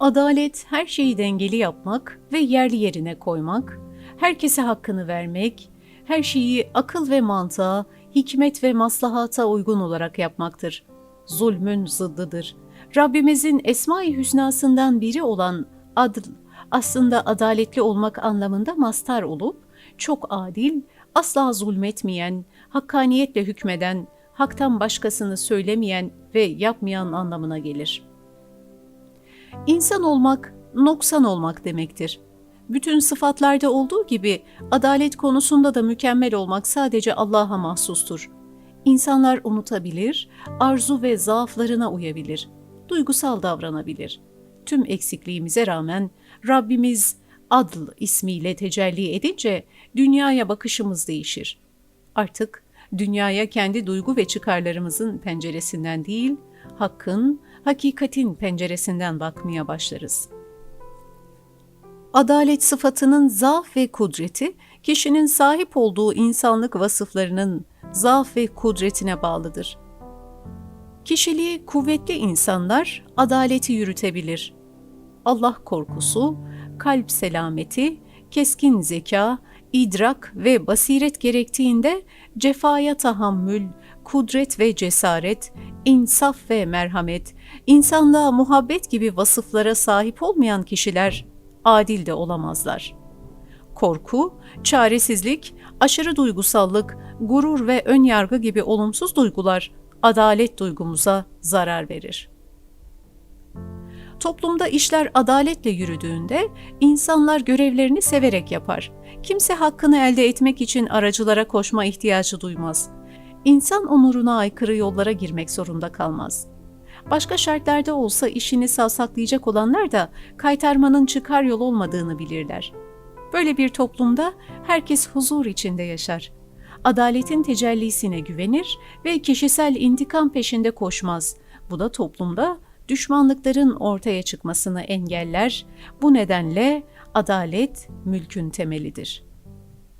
Adalet her şeyi dengeli yapmak ve yerli yerine koymak, herkese hakkını vermek, her şeyi akıl ve mantığa, hikmet ve maslahata uygun olarak yapmaktır. Zulmün zıddıdır. Rabbimizin Esma-i Hüsnasından biri olan adl, aslında adaletli olmak anlamında mastar olup, çok adil, asla zulmetmeyen, hakkaniyetle hükmeden, haktan başkasını söylemeyen ve yapmayan anlamına gelir.'' İnsan olmak, noksan olmak demektir. Bütün sıfatlarda olduğu gibi adalet konusunda da mükemmel olmak sadece Allah'a mahsustur. İnsanlar unutabilir, arzu ve zaaflarına uyabilir, duygusal davranabilir. Tüm eksikliğimize rağmen Rabbimiz Adl ismiyle tecelli edince dünyaya bakışımız değişir. Artık dünyaya kendi duygu ve çıkarlarımızın penceresinden değil, hakkın, hakikatin penceresinden bakmaya başlarız. Adalet sıfatının zaaf ve kudreti, kişinin sahip olduğu insanlık vasıflarının zaaf ve kudretine bağlıdır. Kişiliği kuvvetli insanlar adaleti yürütebilir. Allah korkusu, kalp selameti, keskin zeka, idrak ve basiret gerektiğinde cefaya tahammül, kudret ve cesaret, insaf ve merhamet, insanlığa muhabbet gibi vasıflara sahip olmayan kişiler adil de olamazlar. Korku, çaresizlik, aşırı duygusallık, gurur ve ön yargı gibi olumsuz duygular adalet duygumuza zarar verir. Toplumda işler adaletle yürüdüğünde insanlar görevlerini severek yapar. Kimse hakkını elde etmek için aracılara koşma ihtiyacı duymaz. İnsan onuruna aykırı yollara girmek zorunda kalmaz. Başka şartlarda olsa işini savsaklayacak olanlar da kaytarmanın çıkar yol olmadığını bilirler. Böyle bir toplumda herkes huzur içinde yaşar. Adaletin tecellisine güvenir ve kişisel intikam peşinde koşmaz. Bu da toplumda düşmanlıkların ortaya çıkmasını engeller. Bu nedenle adalet mülkün temelidir.''